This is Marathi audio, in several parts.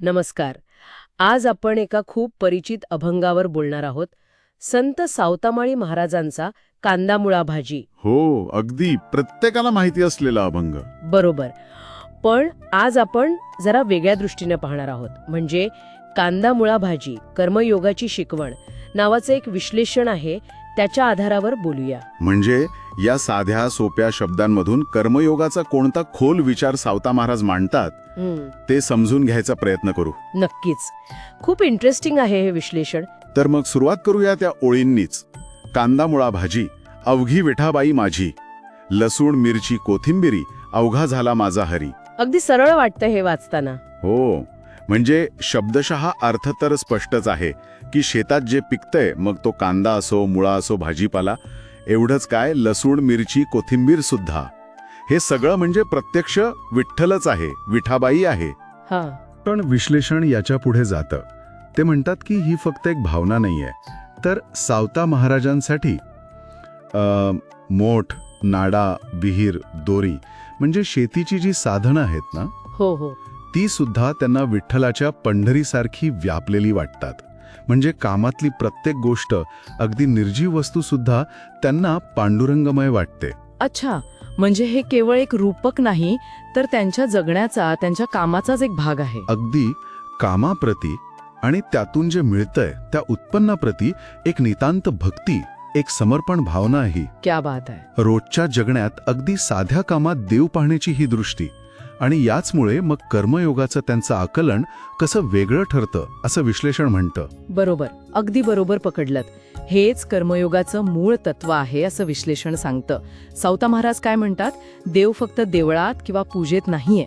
नमस्कार. आज आपण एका खूप परिचित अभंगावर बोलणार आहोत. संत सावतामाळी महाराजांचा कांदामुळा भाजी. हो अगदी. प्रत्येकाला माहिती असलेला अभंग. बरोबर. पण आज आपण जरा वेगळ्या दृष्टीने पाहणार आहोत. म्हणजे कांदामुळा भाजी कर्मयोगाची शिकवण नावाचं एक विश्लेषण आहे त्याच्या आधारावर बोलूया. म्हणजे या साध्या सोप्या शब्दांमधून कर्मयोगाचा कोणता खोल विचार सावता महाराज मांडतात ते समजून घ्यायचा प्रयत्न करू. नक्कीच. खूप इंटरेस्टिंग आहे हे विश्लेषण. तर मग सुरुवात करूया त्या ओळींनीच. कांदा मुळा भाजी अवघी विठाबाई माझी. लसूण मिरची कोथिंबिरी अवघा झाला माझा हरी. अगदी सरळ वाटतं हे वाचताना. हो. म्हणजे शब्दशः अर्थ तर स्पष्टच आहे की शेतात जे पिकतंय मग तो कांदा असो मुळा असो भाजीपाला एवढंच काय लसूण मिरची कोथिंबीर सुद्धा. हे सगळं म्हणजे प्रत्यक्ष विठ्ठलच आहे विठाबाई आहे. हा. पण विश्लेषण याच्यापुढे जातं. ते म्हणतात की ही फक्त एक भावना नाहीये. तर सावता महाराजांसाठी मोठ नाडा विहीर दोरी म्हणजे शेतीची जी साधनं आहेत ना हो हो. ती सुद्धा त्यांना विठ्ठलाच्या पंढरीसारखी व्यापलेली वाटतात. म्हणजे कामातली प्रत्येक गोष्ट अगदी निर्जीव वस्तू सुद्धा त्यांना पांडुरंगमय वाटते. अच्छा म्हणजे हे केवळ एक रूपक नाही तर त्यांच्या जगण्याचा त्यांच्या कामाचाच एक भाग आहे. अगदी कामाप्रती आणि त्यातून जे मिळतंय त्या उत्पन्नाप्रती एक नितांत भक्ती एक समर्पण भावना ही क्या बात आहे. रोजच्या जगण्यात अगदी साध्या कामात देव पाहण्याची ही दृष्टी. आणि याचमुळे मग कर्मयोगाचं त्यांचं आकलन कसं वेगळं ठरतं असं विश्लेषण म्हणतं. बरोबर. अगदी बरोबर पकडलत. हेच कर्मयोगाचं मूळ तत्व आहे असं विश्लेषण सांगतं. सावता महाराज काय म्हणतात? देव फक्त देवळात किंवा पूजेत नाहीये.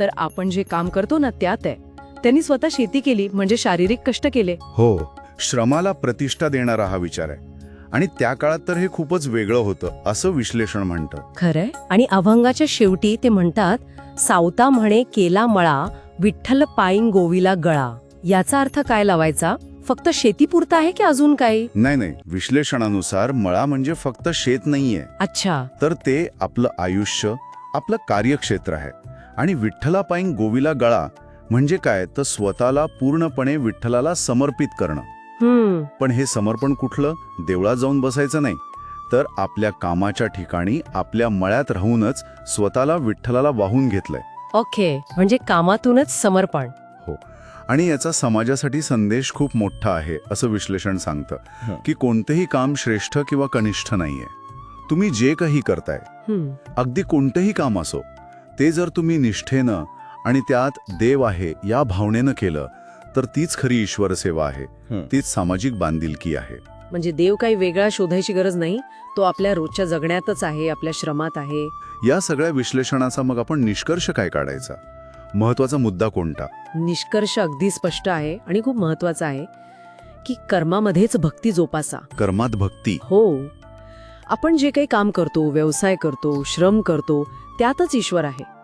तर आपण जे काम करतो ना त्यात आहे. त्यांनी स्वतः शेती केली म्हणजे शारीरिक कष्ट केले. हो. श्रमाला प्रतिष्ठा देणारा हा विचार आहे. आणि त्या काळात तर हे खूपच वेगळं होतं असं विश्लेषण म्हणतं खरंय. आणि अभंगाच्या शेवटी ते म्हणतात सावता म्हणे केला मळा विठ्ठल पाईन गोवीला गळा. याचा अर्थ काय लावायचा? फक्त शेतीपुरता आहे की अजून काही? नाही नाही. विश्लेषणानुसार मळा म्हणजे फक्त शेत नाहीये. अच्छा. तर ते आपलं आयुष्य आपलं कार्यक्षेत्र आहे. आणि विठ्ठलापाईन गोवीला गळा म्हणजे काय? तर स्वतःला पूर्णपणे विठ्ठलाला समर्पित करणं. पण हे समर्पण कुठलं? देवळात जाऊन बसायचं नाही. तर आपल्या कामाच्या ठिकाणी आपल्या मळ्यात राहूनच स्वतःला विठ्ठलाला वाहून घेतलंय. ओके. म्हणजे कामातूनच समर्पण. आणि याचा समाजासाठी संदेश खूप मोठा आहे असं विश्लेषण सांगतं. की कोणतेही काम श्रेष्ठ किंवा कनिष्ठ नाहीये. तुम्ही जे काही करताय अगदी कोणतेही काम असो ते जर तुम्ही निष्ठेनं आणि त्यात देव आहे या भावनेनं केलं तर तीच खरी ईश्वर सेवा आहे. तीच सामाजिक बांधिलकी आहे. म्हणजे देव काही वेगळा शोधायची गरज नाही तो आपल्या रोजच्या जगण्यातच आहे आपल्या श्रमात आहे. या सगळ्या विश्लेषणाचा मग आपण निष्कर्ष काय काढायचा? महत्त्वाचा मुद्दा कोणता? निष्कर्ष अगदी स्पष्ट आहे आणि खूप महत्त्वाचा आहे की कर्मामध्येच भक्ती जोपासा. कर्मात भक्ती? हो. आपण जे काही काम करतो व्यवसाय करतो श्रम करतो त्यातच ईश्वर आहे.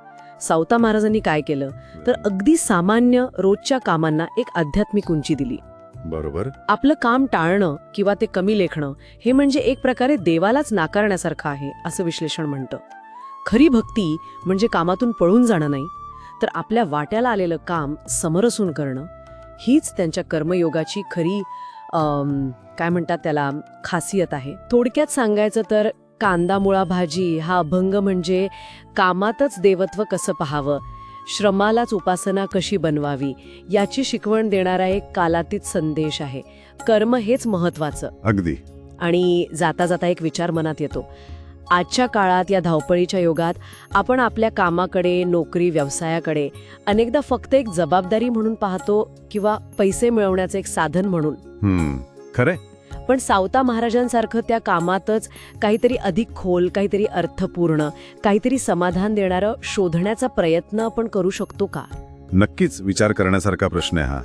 सावता महाराजांनी काय केलं? तर अगदी सामान्य रोजच्या कामांना एक आध्यात्मिक उंची दिली. बरोबर. आपलं काम टाळणं किंवा ते कमी लेखणं हे म्हणजे एक प्रकारे देवालाच नाकारण्यासारखं आहे असं विश्लेषण म्हणतं. खरी भक्ती म्हणजे कामातून पळून जाणं नाही तर आपल्या वाट्याला आलेलं काम समरसून करणं हीच त्यांच्या कर्मयोगाची खरी काय म्हणतात त्याला खासियत आहे. थोडक्यात सांगायचं तर कांदा मुळा भाजी हा अभंग म्हणजे कामातच देवत्व कसं पाहावं? श्रमालाच उपासना कशी बनवावी? याची शिकवण देणारा एक कालातीत संदेश आहे. कर्म हेच महत्वाचं अगदी. आणि जाता जाता एक विचार मनात येतो. आजच्या काळात या धावपळीच्या युगात आपण आपल्या कामाकडे नोकरी व्यवसायाकडे अनेकदा फक्त एक जबाबदारी म्हणून पाहतो किंवा पैसे मिळवण्याचं एक साधन म्हणून. खरंय. पण सावता महाराजांसारखं त्या कामातच काहीतरी अधिक खोल काहीतरी अर्थपूर्ण काहीतरी समाधान देणारं शोधण्याचा प्रयत्न आपण करू शकतो का? नक्कीच विचार करण्यासारखा प्रश्न आहे हा.